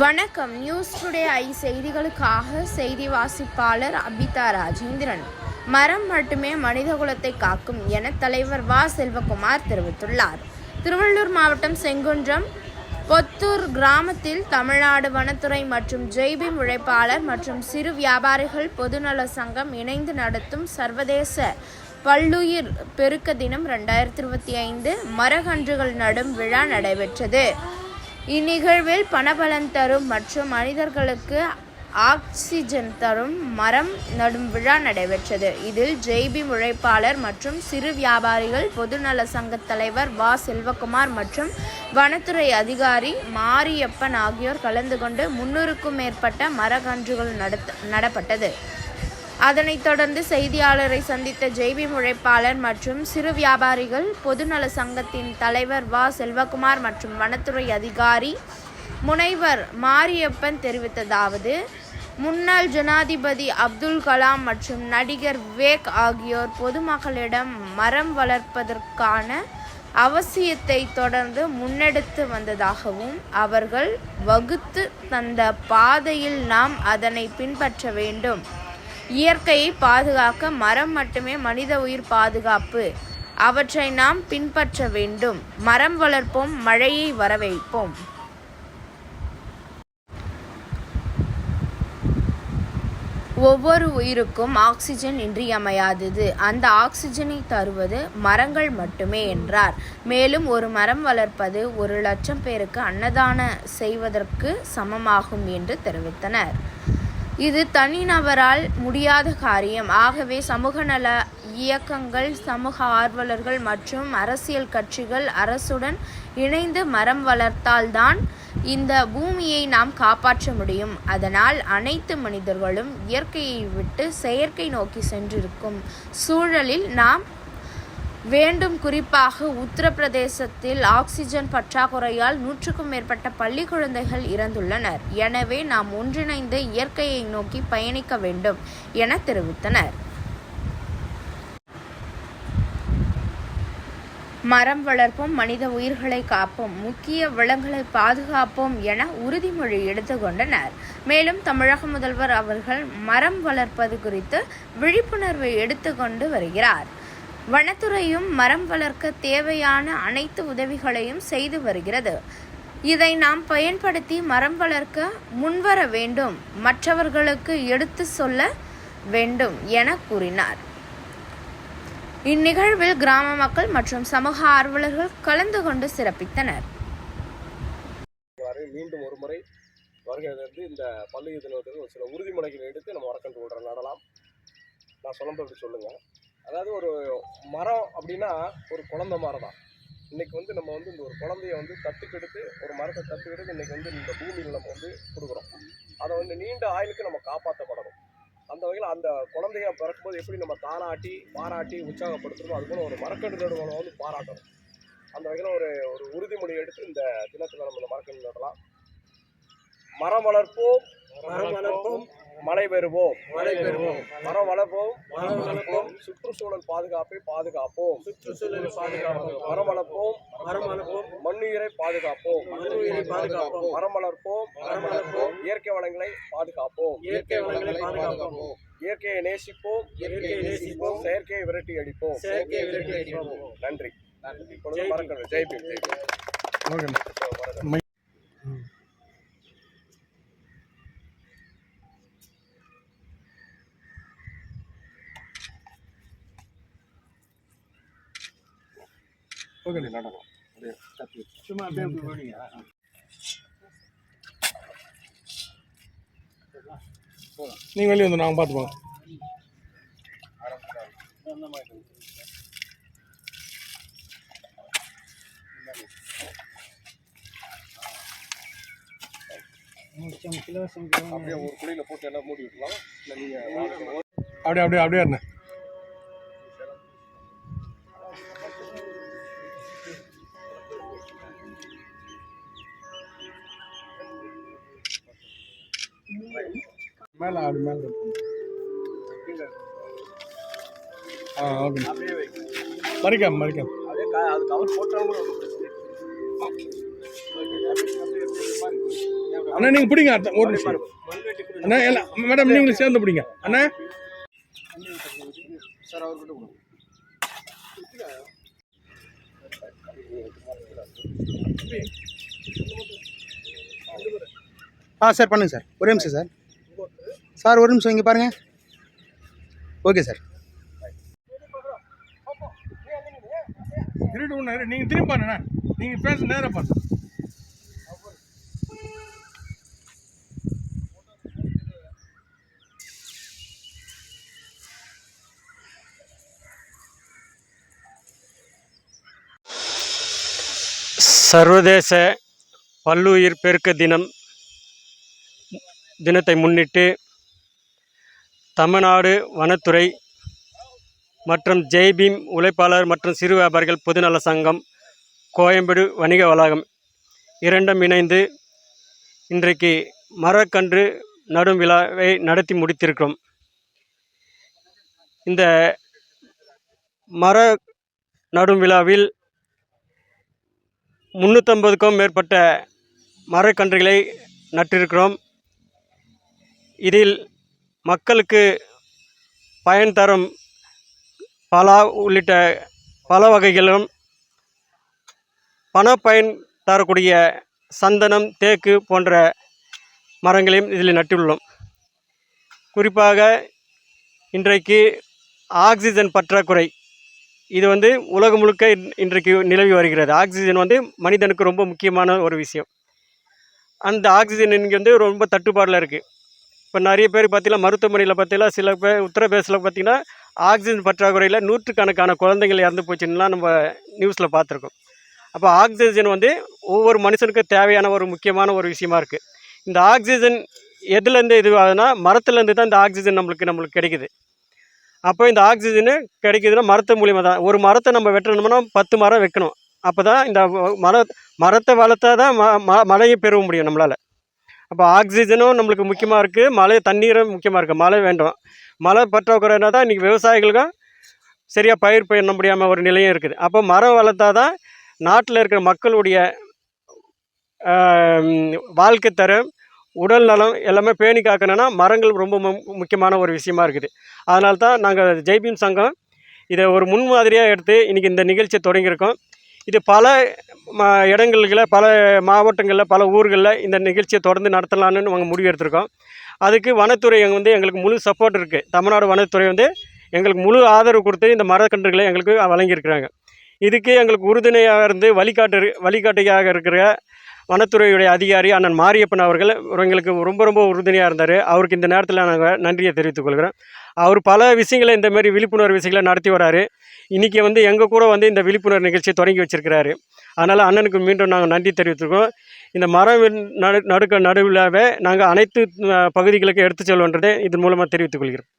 வணக்கம். News today I செய்திகளுக்காக செய்தி வாசிப்பாளர் அபிதா ராஜேந்திரன். மரம் மட்டுமே மனிதகுலத்தை காக்கும் என தலைவர் வா. செல்வகுமார் தெரிவித்துள்ளார். திருவள்ளூர் மாவட்டம் செங்குன்றம் பொத்தூர் கிராமத்தில் தமிழ்நாடு வனத்துறை மற்றும் ஜெய்பி உழைப்பாளர் மற்றும் சிறு வியாபாரிகள் பொதுநல சங்கம் இணைந்து நடத்தும் சர்வதேச பல்லுயிர் பெருக்க தினம் ரெண்டாயிரத்தி இருபத்தி ஐந்து மரகன்றுகள் நடும் விழா நடைபெற்றது. இந்நிகழ்வில் பணபலன் தரும் மற்றும் மனிதர்களுக்கு ஆக்சிஜன் தரும் மரம் நடும் விழா நடைபெற்றது. இதில் ஜெய்பி உழைப்பாளர் மற்றும் சிறு வியாபாரிகள் பொதுநல சங்க தலைவர் வா. செல்வகுமார் மற்றும் வனத்துறை அதிகாரி மாரியப்பன் ஆகியோர் கலந்து கொண்டு முன்னூறுக்கும் மேற்பட்ட மரக்கன்றுகள் நடத்த நடப்பட்டது. அதனைத் தொடர்ந்து செய்தியாளரை சந்தித்த ஜெய்பி உழைப்பாளர் மற்றும் சிறு வியாபாரிகள் பொதுநல சங்கத்தின் தலைவர் வா. செல்வகுமார் மற்றும் வனத்துறை அதிகாரி முனைவர் மாரியப்பன் தெரிவித்ததாவது முன்னாள் ஜனாதிபதி அப்துல் கலாம் மற்றும் நடிகர் விவேக் ஆகியோர் பொதுமக்களிடம் மரம் வளர்ப்பதற்கான அவசியத்தை தொடர்ந்து முன்னெடுத்து வந்ததாகவும் அவர்கள் வகுத்து தந்த பாதையில் நாம் அதனை பின்பற்ற வேண்டும். இயற்கையை பாதுகாக்க மரம் மட்டுமே மனித உயிர் பாதுகாப்பு. அவற்றை நாம் பின்பற்ற வேண்டும். மரம் வளர்ப்போம் மழையை வரவைப்போம். ஒவ்வொரு உயிருக்கும் ஆக்சிஜன் இன்றியமையாதது. அந்த ஆக்சிஜனை தருவது மரங்கள் மட்டுமே என்றார். மேலும் ஒரு மரம் வளர்ப்பது ஒரு லட்சம் பேருக்கு அன்னதான செய்வதற்கு சமமாகும் என்று தெரிவித்தனர். இது தனிநபரால் முடியாத காரியம். ஆகவே சமூக நல இயக்கங்கள் சமூக ஆர்வலர்கள் மற்றும் அரசியல் கட்சிகள் அரசுடன் இணைந்து மரம் வளர்த்தால்தான் இந்த பூமியை நாம் காப்பாற்ற முடியும். அதனால் அனைத்து மனிதர்களும் இயற்கையை விட்டு செயற்கை நோக்கி சென்றிருக்கும் சூழலில் நாம் வேண்டும் குறிப்பாக உத்தரப்பிரதேசத்தில் ஆக்சிஜன் பற்றாக்குறையால் நூற்றுக்கும் மேற்பட்ட பள்ளி குழந்தைகள் இறந்துள்ளனர். எனவே நாம் ஒன்றிணைந்து இயற்கையை நோக்கி பயணிக்க வேண்டும் என தெரிவித்தனர். மரம் வளர்ப்போம் மனித உயிர்களை காப்போம் முக்கிய விலங்குகளை பாதுகாப்போம் என உறுதிமொழி எடுத்துக்கொண்டனர். மேலும் தமிழக முதல்வர் அவர்கள் மரம் வளர்ப்பது குறித்து விழிப்புணர்வை எடுத்துக்கொண்டு வருகிறார். வனத்துறையும் மரம் வளர்க்க தேவையான அனைத்து உதவிகளையும் செய்து வருகிறது. இதை நாம் பயன்படுத்தி மரம் வளர்க்க முன்வர வேண்டும். மற்றவர்களுக்கு எடுத்து சொல்ல வேண்டும் என கூறினார். இந்நிகழ்வில் கிராம மக்கள் மற்றும் சமூக ஆர்வலர்கள் கலந்து கொண்டு சிறப்பித்தனர். மீண்டும் ஒரு முறை வருகிறது தந்து இந்த பள்ளி தினத்தில் ஒரு சில உறுதிமொழிகள் எடுத்து நம்ம மரக்கன்று விடுற நடலாம். நான் சொல்லும்போது சொல்லுங்கள் அதாவது ஒரு மரம் அப்படின்னா ஒரு குழந்தை மரம் தான் இன்றைக்கி வந்து நம்ம வந்து இந்த ஒரு குழந்தைய வந்து தத்துக்கெடுத்து ஒரு மரத்தை தத்துக்கெடுத்து இன்றைக்கி வந்து இந்த பூமியில் நம்ம வந்து கொடுக்குறோம். அதை வந்து நீண்ட ஆயுளுக்கு நம்ம காப்பாற்றப்படணும் அந்த வகையில் அந்த குழந்தைய பிறக்கும்போது எப்படி நம்ம தானாட்டி பாராட்டி உற்சாகப்படுத்துறோமோ அதுபோல் ஒரு மரக்கன்று நடுவனை வந்து பாராட்டணும். அந்த வகையில் ஒரு ஒரு உறுதிமொழி எடுத்து இந்த தினத்தில் நம்ம இந்த மரக்கன்று நடலாம். மரம் வளர்ப்போம் மரம் வளர்ப்போம். மழை பெறுவோம். மழை பெறுவோம். மரம் வளர்ப்போம். மரம் வளர்ப்போம். சுற்றுச்சூழல் பாதுகாப்பை பாதுகாப்போம். சுற்றுச்சூழலை பாதுகாப்போம். மரம் வளர்ப்போம். மரம் வளர்ப்போம். மண்ணுயிரை பாதுகாப்போம். மண்ணுயிரை பாதுகாப்போம். மரம் வளர்ப்போம். மரம் வளர்ப்போம். இயற்கை வளங்களை பாதுகாப்போம். இயற்கை வளங்களை பாதுகாப்போம். இயற்கையை நேசிப்போம். இயற்கையை நேசிப்போம். செயற்கையை விரட்டி அடிப்போம். செயற்கை விரட்டி அடிப்போம். நன்றி. இப்பொழுது மறக்கணும் ஜெய்பீம் ஜெய்பீம் ஓகே. நடக்கும் அப்படியே சும்மா அப்படியே போனீங்க. நீங்கள் வெளியே வந்து நாங்கள் பார்த்துப்போம். அப்படியே ஒரு குழியில போட்டு எல்லாம் மூடி விட்டுலாம். இல்லை நீங்கள் அப்படியே அப்படியே அப்படியே இருந்தேன் மேலே அப்படி மேலே ஆ ஓகே மறிக்காம மறிக்காம. அதே கவர் போட்டாலும் அண்ணா நீங்கள் பிடிங்க அத்த- ஒரு நிமிஷம் அண்ணா எல்லாம் மேடம் நீங்களும் சேர்ந்து பிடிங்க. அண்ணா. சார் அவர்கிட்ட கொடுங்க. ஆ சார் பண்ணுங்க சார். ஒரே நிமிஷம் சார். சார் ஒரு நிமிஷம் இங்கே பாருங்கள் ஓகே சார். இருட்டு ஒன்று நீங்கள் திரும்பி பாருண்ணா நீங்கள் பேச நேராக பாருங்க. சர்வதேச பல்லுயிர் பெருக்க தினம் தினத்தை முன்னிட்டு தமிழ்நாடு வனத்துறை மற்றும் ஜெய்பீம் உழைப்பாளர் மற்றும் சிறு வியாபாரிகள் பொதுநல சங்கம் கோயம்பேடு வணிக வளாகம் இரண்டும் இணைந்து இன்றைக்கு மரக்கன்று நடும் விழாவை நடத்தி முடித்திருக்கிறோம். இந்த மர நடும் விழாவில் முந்நூற்றம்பதுக்கும் மேற்பட்ட மரக்கன்றுகளை நட்டிருக்கிறோம். இதில் மக்களுக்கு பயன் தரும் பலா உள்ளிட்ட பல வகைகளும் பண பயன் தரக்கூடிய சந்தனம் தேக்கு போன்ற மரங்களையும் இதில் நட்டுள்ளோம். குறிப்பாக இன்றைக்கு ஆக்சிஜன் பற்றாக்குறை. இது வந்து உலகம் முழுக்க இன்- இன்றைக்கு நிலவி வருகிறது. ஆக்சிஜன் வந்து மனிதனுக்கு ரொம்ப முக்கியமான ஒரு விஷயம். அந்த ஆக்சிஜன் இங்கே வந்து ரொம்ப தட்டுப்பாடில் இருக்குது இப்போ நிறைய பேர் பார்த்தீங்கன்னா மருத்துவமனையில் பார்த்தீங்கன்னா சில பேர் உத்தரப்பிரதேசில் பார்த்தீங்கன்னா ஆக்சிஜன் பற்றாக்குறையில் நூற்றுக்கணக்கான குழந்தைங்கள் இறந்து போச்சுன்னா நம்ம நியூஸில் பார்த்துருக்கோம் அப்போ ஆக்சிஜன் வந்து ஒவ்வொரு மனுஷனுக்கும் தேவையான ஒரு முக்கியமான ஒரு விஷயமா இருக்குது இந்த ஆக்சிஜன் எதுலேருந்து இது ஆகுதுன்னா மரத்துலேருந்து தான் இந்த ஆக்சிஜன் நம்மளுக்கு நம்மளுக்கு கிடைக்குது. அப்போ இந்த ஆக்சிஜனு கிடைக்குதுன்னா மரத்து மூலியமாக தான். ஒரு மரத்தை நம்ம வெட்டணும்னா பத்து மரம் வைக்கணும். அப்போ தான் இந்த மர மரத்தை வளர்த்தா தான் ம ம மழையை பெற முடியும் நம்மளால். அப்போ ஆக்சிஜனும் நம்மளுக்கு முக்கியமாக இருக்குது மழை தண்ணீரும் முக்கியமாக இருக்குது மழை வேண்டும். மழை பற்றாக்குறைனா தான் இன்றைக்கி விவசாயிகளுக்கும் சரியாக பயிர் பண்ண முடியாமல் ஒரு நிலையும் இருக்குது. அப்போ மரம் வளர்த்தா தான் நாட்டில் இருக்கிற மக்களுடைய வாழ்க்கை தரம் உடல் நலம் எல்லாமே பேணி காக்கணும்னா மரங்கள் ரொம்ப மு முக்கியமான ஒரு விஷயமா இருக்குது. அதனால தான் நாங்கள் ஜெய்பீம் சங்கம் இதை ஒரு முன்மாதிரியாக எடுத்து இன்றைக்கி இந்த நிகழ்ச்சியை தொடங்கியிருக்கோம். இது பல ம இடங்களில் பல மாவட்டங்களில் பல ஊர்களில் இந்த நிகழ்ச்சியை தொடர்ந்து நடத்தலான்னு நாங்கள் முடிவு எடுத்திருக்கோம். அதுக்கு வனத்துறை எங்கள் வந்து எங்களுக்கு முழு சப்போர்ட் இருக்குது தமிழ்நாடு வனத்துறை வந்து எங்களுக்கு முழு ஆதரவு கொடுத்து இந்த மரக்கன்றுகளை எங்களுக்கு வழங்கியிருக்கிறாங்க. இதுக்கு எங்களுக்கு உறுதுணையாக இருந்து வழிகாட்டு வழிகாட்டியாக இருக்கிற வனத்துறையுடைய அதிகாரி அண்ணன் மாரியப்பன் அவர்கள் எங்களுக்கு ரொம்ப ரொம்ப உறுதுணையாக இருந்தார். அவருக்கு இந்த நேரத்தில் நாங்கள் நன்றியை தெரிவித்துக் கொள்கிறோம். அவர் பல விஷயங்களை இந்த மாதிரி விழிப்புணர்வு விஷயங்களை நடத்தி வராரு. இன்றைக்கி வந்து எங்கள் கூட வந்து இந்த விழிப்புணர்வு நிகழ்ச்சியை தொடங்கி வச்சிருக்கிறாரு. அதனால் அண்ணனுக்கு மீண்டும் நாங்கள் நன்றி தெரிவித்துக்கோம். இந்த மரம் நடு நடுக்க நடுவிழாவை நாங்கள் அனைத்து பகுதிகளுக்கு எடுத்து செல்வன்றதை இதன் மூலமாக தெரிவித்துக் கொள்கிறோம்.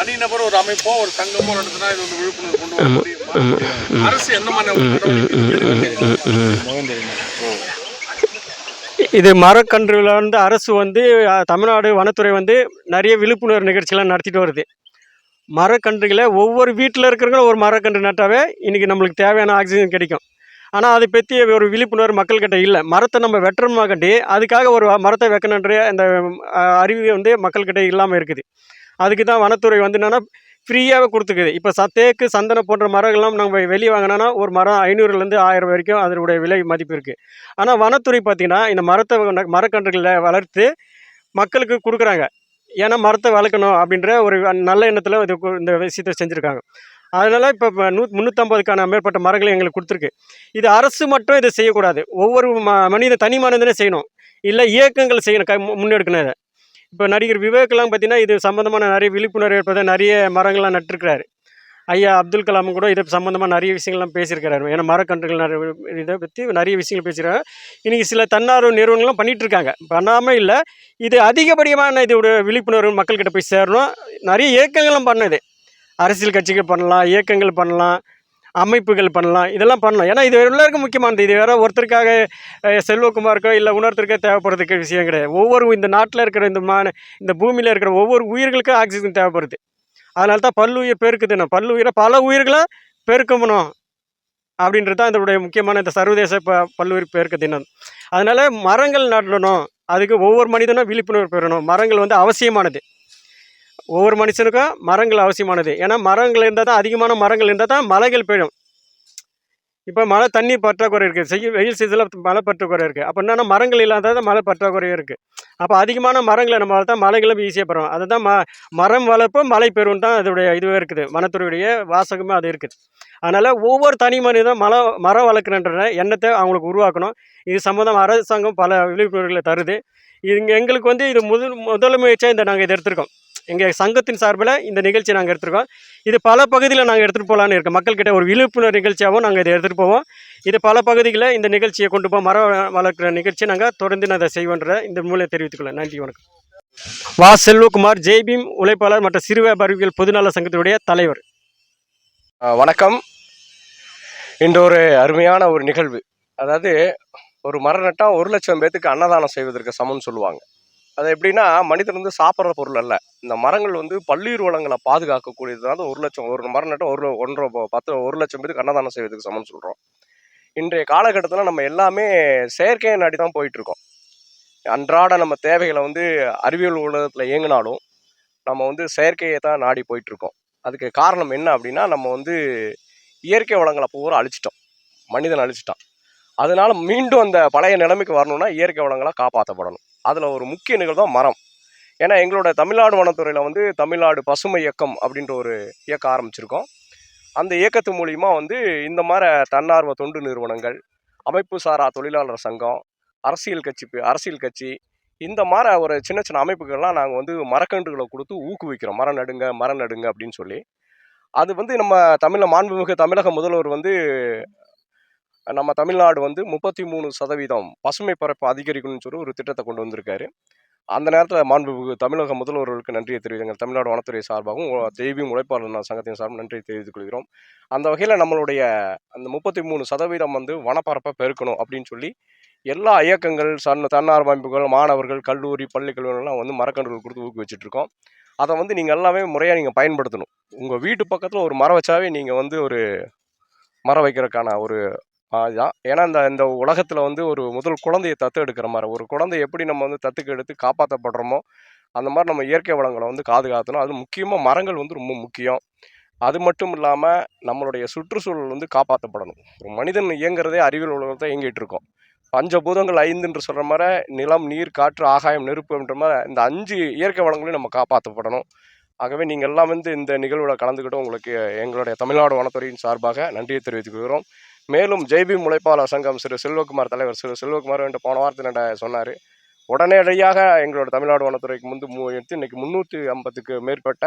தனிநபர் ஒரு அமைப்போ ஒரு சங்கமோ நடத்தினா இது வந்து விழிப்புணர்வு கொண்டு வர முடியுமா? அரசு எந்த மாதிரி இது மரக்கன்றுல வந்து அரசு வந்து தமிழ்நாடு வனத்துறை வந்து நிறைய விழிப்புணர்வு நிகழ்ச்சிலாம் நடத்திட்டு வருது. மரக்கன்றுகளை ஒவ்வொரு வீட்டில் இருக்கிறவங்களும் ஒரு மரக்கன்று நட்டாவே இன்றைக்கி நம்மளுக்கு தேவையான ஆக்சிஜன் கிடைக்கும். ஆனால் அதை பற்றி ஒரு விழிப்புணர்வு மக்கள்கிட்ட இல்லை. மரத்தை நம்ம வெட்டுறோமாக்கண்டி அதுக்காக ஒரு மரத்தை வைக்கணுன்ற அந்த அறிவு வந்து மக்கள்கிட்ட இல்லாமல் இருக்குது. அதுக்கு தான் வனத்துறை வந்து என்னென்னா ஃப்ரீயாகவே கொடுத்துக்குது. இப்போ சத்தேக்கு சந்தனம் போன்ற மரங்கள்லாம் நம்ம வெளியே வாங்கினோன்னா ஒரு மரம் ஐநூறுலேருந்து ஆயிரம் வரைக்கும் அதனுடைய விலை மதிப்பு இருக்குது ஆனால் வனத்துறை பார்த்திங்கன்னா இந்த மரத்தை மரக்கன்றுகளில் மரக்கன்றுகளை வளர்த்து மக்களுக்கு கொடுக்குறாங்க. ஏன்னா மரத்தை வளர்க்கணும் அப்படின்ற ஒரு நல்ல எண்ணத்தில் இது கு- இந்த விஷயத்தை செஞ்சுருக்காங்க. அதனால் இப்போ நூ முந்நூற்றம்பதுக்கான மேற்பட்ட மரங்களை எங்களுக்கு கொடுத்துருக்கு. இது அரசு மட்டும் இதை செய்யக்கூடாது. ஒவ்வொரு ம மனித தனி மனிதனே செய்யணும். இல்லை இயக்கங்கள் செய்யணும் க மு- முன்னெடுக்கணும் இதை. இப்போ நடிகர் விவேக்லாம் பார்த்தீங்கன்னா இது சம்மந்தமான நிறைய விழிப்புணர்வு ஏற்பட நிறைய மரங்கள்லாம் நட்டிருக்கிறாரு. ஐயா அப்துல் கலாம் கூட இதை சம்மந்தமாக நிறைய விஷயங்கள்லாம் பேசியிருக்கிறாரு. ஏன்னா மரக்கன்றுகள் நிறைய இதை பற்றி நிறைய விஷயங்கள் பேசியிருக்காங்க. இன்றைக்கி சில தன்னார்வ நிறுவனங்களும் பண்ணிகிட்ருக்காங்க பண்ணாமல் இல்லை இது அதிகப்படியமான இதோட விழிப்புணர்வு மக்கள்கிட்ட போய் சேரணும். நிறைய இயக்கங்களும் பண்ணுது அரசியல் கட்சிகள் பண்ணலாம் இயக்கங்கள் பண்ணலாம். அமைப்புகள் பண்ணலாம் இதெல்லாம் பண்ணலாம் ஏன்னா இது எல்லாருக்கும் முக்கியமானது. இது வேறு ஒருத்தருக்காக செல்வக்குமாருக்கோ செல்வகுமாருக்கோ இல்லை உணர்த்திற்கோ தேவைப்படுறதுக்கு விஷயம் கிடையாது. ஒவ்வொரு இந்த நாட்டில் இருக்கிற இந்த மா இந்த பூமியில் இருக்கிற ஒவ்வொரு உயிர்களுக்கும் ஆக்சிஜன் தேவைப்படுது. அதனால தான் பல்லுயிர் பெருக்குதுன்னா பல்லுயிரை பல உயிர்களை பெருக்கணும். அப்படின்றது தான் இதனுடைய முக்கியமான இந்த சர்வதேச ப பல்லுயிர் பெருக்க தினம். அதனால் மரங்கள் நடணும். அதுக்கு ஒவ்வொரு மனிதனும் விழிப்புணர்வு பெறணும். மரங்கள் வந்து அவசியமானது. ஒவ்வொரு மனுஷனுக்கும் மரங்கள் அவசியமானது. ஏன்னா மரங்கள் இருந்தால் தான் அதிகமான மரங்கள் இருந்தால் தான் மலைகள் பெய்யும். இப்போ மழை தண்ணி பற்றாக்குறை இருக்குது செய்ய வெயில் சீசனில் மழை பற்றாக்குறை இருக்குது அப்போ என்னென்னா மரங்கள் இல்லாத தான் மழை பற்றாக்குறையும் இருக்குது அப்போ அதிகமான மரங்களை நம்ம வளர்த்தா மலைகளும் ஈஸியாக பெறும் அதுதான் ம மரம் வளர்ப்பு மழை பெறும் தான் அதோடைய இதுவே இருக்குது. வனத்துறையுடைய வாசகமே அது இருக்குது. அதனால் ஒவ்வொரு தனி மனிதம் மழை மரம் வளர்க்குறன்ற எண்ணத்தை அவங்களுக்கு உருவாக்கணும். இது சம்மந்தம் அரசாங்கம் பல விழிப்புணர்வுகளை தருது. இங்கே எங்களுக்கு வந்து இது முதல் முதல் முயற்சியாக இந்த நாங்கள் இதை எடுத்திருக்கோம். எங்கள் சங்கத்தின் சார்பில் இந்த நிகழ்ச்சி நாங்கள் எடுத்துருக்கோம். இது பல பகுதியில் நாங்கள் எடுத்துகிட்டு போகலான்னு இருக்கோம். மக்கள்கிட்ட ஒரு விழிப்புணர்வு நிகழ்ச்சியாகவும் நாங்கள் இதை எடுத்துகிட்டு போவோம். இது பல பகுதிகளில் இந்த நிகழ்ச்சியை கொண்டு போய் மரம் வளர்க்குற நிகழ்ச்சி நாங்கள் தொடர்ந்து நான் அதை செய்வோன்ற இந்த மூலம் தெரிவித்துக்கொள்ள நன்றி வணக்கம். வா செல்வகுமார் ஜெய்பீம் உழைப்பாளர் மற்றும் சிறு வியாபாரிகள் பொதுநல சங்கத்தினுடைய தலைவர். வணக்கம். இன்று ஒரு அருமையான ஒரு நிகழ்வு. அதாவது ஒரு மரம் நட்டால் ஒரு லட்சம் பேத்துக்கு அன்னதானம் செய்வதற்கு சமம்னு சொல்லுவாங்க. அது எப்படின்னா மனிதன் வந்து சாப்பிட்ற பொருள் அல்ல. இந்த மரங்கள் வந்து பல்லுயிர் வளங்களை பாதுகாக்கக்கூடியதுனால ஒரு லட்சம் ஒரு மரம் நட்டு ஒரு ஒன்றரை பத்து ஒரு லட்சம் பேருக்கு அன்னதானம் செய்வதுக்கு சமம்னு சொல்கிறோம் இன்றைய காலகட்டத்தில் நம்ம எல்லாமே செயற்கையை நாடி தான் போயிட்டுருக்கோம். அன்றாட நம்ம தேவைகளை வந்து அறிவியல் உலகத்தில் இயங்கினாலும் நம்ம வந்து செயற்கையை தான் நாடி போயிட்டுருக்கோம். அதுக்கு காரணம் என்ன அப்படின்னா நம்ம வந்து இயற்கை வளங்களை பூரா அழிச்சிட்டோம். மனிதன் அழிச்சிட்டான். அதனால் மீண்டும் அந்த பழைய நிலைமைக்கு வரணும்னா இயற்கை வளங்களை காப்பாற்றப்படணும் அதில் ஒரு முக்கிய நிகழ்வு தான் மரம். ஏன்னா எங்களோட தமிழ்நாடு வனத்துறையில் வந்து தமிழ்நாடு பசுமை இயக்கம் அப்படின்ற ஒரு இயக்கம் ஆரம்பிச்சிருக்கோம். அந்த இயக்கத்து மூலிமா வந்து இந்த மாதிரி தன்னார்வ தொண்டு நிறுவனங்கள் அமைப்பு சாரா தொழிலாளர் சங்கம் அரசியல் கட்சி அரசியல் கட்சி இந்த மாதிரி ஒரு சின்ன சின்ன அமைப்புகள்லாம் நாங்கள் வந்து மரக்கன்றுகளை கொடுத்து ஊக்குவிக்கிறோம். மரம் நடுங்க மரம் நடுங்க அப்படின்னு சொல்லி. அது வந்து நம்ம தமிழ மாண்புமிகு தமிழக முதல்வர் வந்து நம்ம தமிழ்நாடு வந்து முப்பத்தி மூணு சதவீதம் பசுமை பரப்பு அதிகரிக்கணும்னு சொல்லி ஒரு திட்டத்தை கொண்டு வந்திருக்காரு. அந்த நேரத்தில் மாண்புமிகு தமிழக முதல்வர்களுக்கு நன்றியை தெரிவித்துங்கள். தமிழ்நாடு வனத்துறை சார்பாகவும் உ- தெய்வீம் உழைப்பாளர் சங்கத்தின் சார்பும் நன்றியை தெரிவித்துக் கொள்கிறோம். அந்த வகையில் நம்மளுடைய அந்த முப்பத்தி மூணு சதவீதம் வந்து வனப்பரப்பை பெருக்கணும் அப்படின்னு சொல்லி எல்லா இயக்கங்கள் சன் தன்னார்வ அமைப்புகள் மாணவர்கள் கல்லூரி பள்ளி கல்லூரிகள்லாம் வந்து மரக்கன்றுகள் கொடுத்து ஊக்குவிச்சுட்டு இருக்கோம் அதை வந்து நீங்கள் எல்லாமே முறையாக நீங்கள் பயன்படுத்தணும். உங்கள் வீட்டு பக்கத்தில் ஒரு மரம் வச்சாவே நீங்கள் வந்து ஒரு மரம் வைக்கிறதுக்கான ஒரு அதுதான் ஏன்னா இந்த இந்த உலகத்தில் வந்து ஒரு முதல் குழந்தையை தத்து எடுக்கிற மாதிரி ஒரு குழந்தை எப்படி நம்ம வந்து தத்துக்கு எடுத்து காப்பாற்றப்படுறோமோ அந்த மாதிரி நம்ம இயற்கை வளங்களை வந்து பாதுகாத்தணும் அது முக்கியமாக மரங்கள் வந்து ரொம்ப முக்கியம். அது மட்டும் இல்லாமல் நம்மளுடைய சுற்றுச்சூழல் வந்து காப்பாற்றப்படணும் ஒரு மனிதன் இயங்குறதே அறிவியல் உலகத்தை இயங்கிட்டு இருக்கோம். பஞ்சபூதங்கள் ஐந்து என்று சொல்கிற மாதிரி நிலம் நீர் காற்று ஆகாயம் நெருப்புன்ற மாதிரி இந்த அஞ்சு இயற்கை வளங்களையும் நம்ம காப்பாற்றப்படணும் ஆகவே நீங்கள் எல்லாம் வந்து இந்த நிகழ்வில் கலந்துக்கிட்டு உங்களுக்கு எங்களுடைய தமிழ்நாடு வனத்துறையின் சார்பாக நன்றியை தெரிவித்துக் கொள்கிறோம். மேலும் ஜெய்பி முளைப்பாளர் சங்கம் சிறு செல்வகுமார் தலைவர் சிறு செல்வகுமார் என்று போன வாரத்தில் சொன்னார்? உடனடியாக எங்களோட தமிழ்நாடு வனத்துறைக்கு முந்து மூ எடுத்து இன்னைக்கு முந்நூற்றி ஐம்பதுக்கு மேற்பட்ட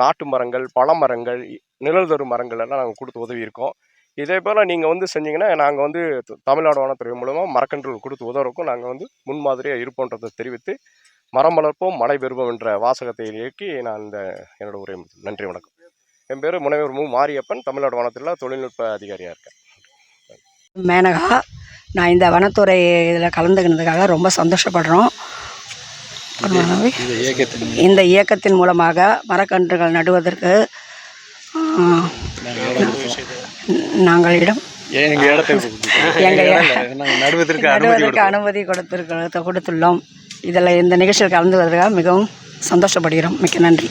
நாட்டு மரங்கள் பழமரங்கள் நிழல் தரும் மரங்கள் எல்லாம் நாங்கள் கொடுத்து உதவி இருக்கோம். இதே போல் நீங்கள் வந்து செஞ்சீங்கன்னா நாங்கள் வந்து தமிழ்நாடு வனத்துறை மூலமாக மரக்கன்றுகள் கொடுத்து உதவுறக்கும் நாங்கள் வந்து முன்மாதிரியாக இருப்போன்றதை தெரிவித்து மரம் வளர்ப்போம் மழை பெறுவோம் என்ற வாசகத்தை இயக்கி நான் இந்த என்னோட உரை நன்றி வணக்கம். என் பேர் முனைவர் மு மாரியப்பன். தமிழ்நாடு வனத்தில் தொழில்நுட்ப அதிகாரியாக இருக்கேன். மேனகா நான் இந்த வனத்துறை இதில் கலந்துக்கினதுக்காக ரொம்ப சந்தோஷப்படுறோம். இந்த இயக்கத்தின் மூலமாக மரக்கன்றுகள் நடுவதற்கு ஆ, நாங்கள் இடம் எங்கள் இடத்தை எங்கள் நடுவதற்கு அனுமதி கொடுத்திருக்க கொடுத்துள்ளோம். இதில் இந்த நிகழ்ச்சியில் கலந்துவதற்காக மிகவும் சந்தோஷப்படுகிறோம். மிக்க நன்றி.